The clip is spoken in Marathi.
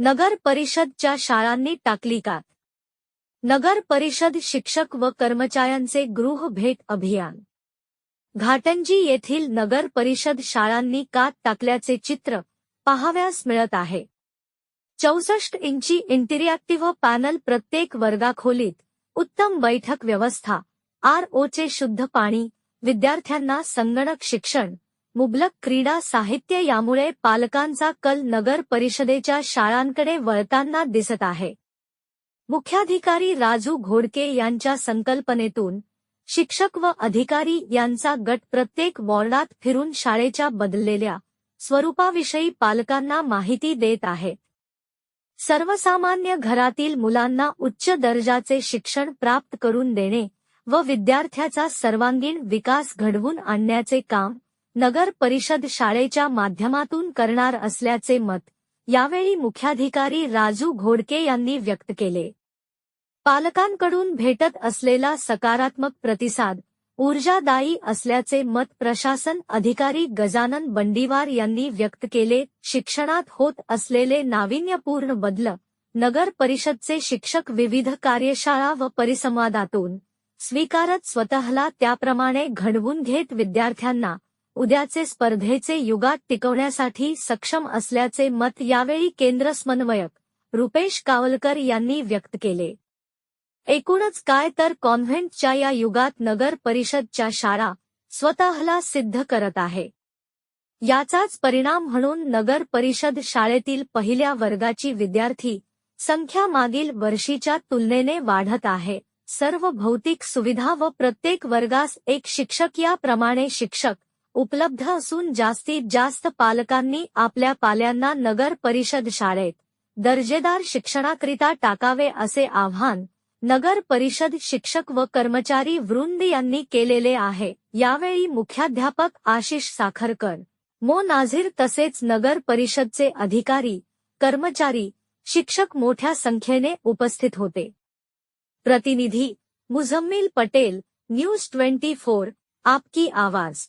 नगर परिषदच्या शाळांनी टाकली कात नगर परिषद शिक्षक व कर्मचाऱ्यांचे गृह भेट अभियान. घाटंजी येथील नगर परिषद शाळांनी कात टाकल्याचे चित्र पाहाव्यास मिळत आहे. चौसष्ट इंची इंटिरिॲक्टिव्ह पॅनल प्रत्येक वर्गाखोलीत उत्तम बैठक व्यवस्था आर ओचे शुद्ध पाणी विद्यार्थ्यांना संगणक शिक्षण मुबलक क्रीडा साहित्य यामुळे पालकांचा कल नगर परिषदेच्या शाळांकडे वळताना दिसत आहे. मुख्याधिकारी राजू घोडके यांच्या संकल्पनेतून शिक्षक व अधिकारी यांचा गट प्रत्येक वॉर्डात फिरून शाळेच्या बदललेल्या स्वरूपाविषयी पालकांना माहिती देत आहेत सर्वसामान्य घरातील मुलांना उच्च दर्जाचे शिक्षण प्राप्त करून देणे व विद्यार्थ्याचा सर्वांगीण विकास घडवून आणण्याचे काम नगर परिषद शाळेच्या माध्यमातून करणार असल्याचे मत यावेळी मुख्याधिकारी राजू घोडके यांनी व्यक्त केले. पालकांकडून भेटत असलेला सकारात्मक प्रतिसाद ऊर्जादायी असल्याचे मत प्रशासन अधिकारी गजानन बंडीवार यांनी व्यक्त केले. शिक्षणात होत असलेले नाविन्यपूर्ण बदल नगर परिषदचे शिक्षक विविध कार्यशाळा व परिसंवादातून स्वीकारत स्वतःला त्याप्रमाणे घडवून घेत विद्यार्थ्यांना उद्याचे स्पर्धेचे युगात टिकवण्यासाठी सक्षम असल्याचे मत यावेळी केंद्र समन्वयक रुपेश कावलकर यांनी व्यक्त केले. एकूणच काय तर कॉन्व्हेंटच्या या युगात नगर परिषदच्या शाळा स्वतःला सिद्ध करत आहे. याचाच परिणाम म्हणून नगर परिषद शाळेतील पहिल्या वर्गाची विद्यार्थी संख्या मागील वर्षीच्या तुलनेने वाढत आहे. सर्व भौतिक सुविधा व प्रत्येक वर्गास एक शिक्षक याप्रमाणे शिक्षक उपलब्ध असून जास्तीत जास्त पालकांनी आपल्या पाल्यांना नगर परिषद शाळेत दर्जेदार शिक्षणाकरिता टाकावे असे आव्हान नगर परिषद शिक्षक व कर्मचारी वृंद यांनी केलेले आहे. यावेळी मुख्याध्यापक आशिष साखरकर मो. नाझीर तसेच नगर परिषदचे अधिकारी कर्मचारी शिक्षक मोठ्या संख्येने उपस्थित होते. प्रतिनिधी Muzammil Patel news twenty four आपकी आवाज.